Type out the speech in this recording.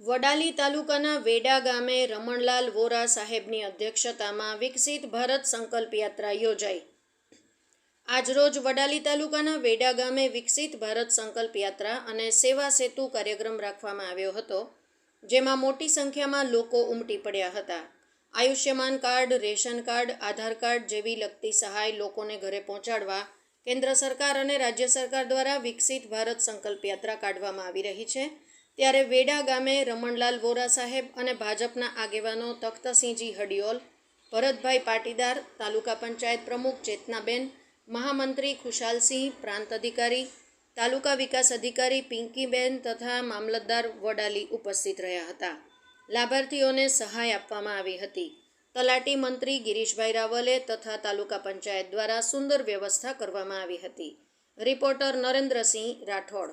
વડાલી તાલુકાના વેડા ગામે રમણલાલ વોરા સાહેબની અધ્યક્ષતામાં વિકસિત ભારત સંકલ્પ યાત્રા યોજાઈ. આજરોજ વડાલી તાલુકાના વેડા ગામે વિકસિત ભારત સંકલ્પ યાત્રા અને સેવા સેતુ કાર્યક્રમ રાખવામાં આવ્યો હતો, જેમાં મોટી સંખ્યામાં લોકો ઉમટી પડ્યા હતા. Ayushman card, ration card, Aadhaar card જેવી લગતી સહાય લોકોને ઘરે પહોંચાડવા કેન્દ્ર સરકાર અને રાજ્ય સરકાર દ્વારા વિકસિત ભારત સંકલ્પ યાત્રા કાઢવામાં આવી રહી છે. ત્યારે વેડા ગામે રમણલાલ વોરા સાહેબ અને ભાજપના આગેવાનો તખ્તસિંહજી હડિયોલ, ભરતભાઈ પાટીદાર, તાલુકા પંચાયત પ્રમુખ ચેતનાબેન, મહામંત્રી ખુશાલસિંહ, પ્રાંત અધિકારી, તાલુકા વિકાસ અધિકારી પિંકીબેન તથા મામલતદાર વડાલી ઉપસ્થિત રહ્યા હતા. લાભાર્થીઓને સહાય આપવામાં આવી હતી. તલાટી મંત્રી ગિરીશભાઈ રાવલે તથા તાલુકા પંચાયત દ્વારા સુંદર વ્યવસ્થા કરવામાં આવી હતી. રિપોર્ટર નરેન્દ્રસિંહ રાઠોડ.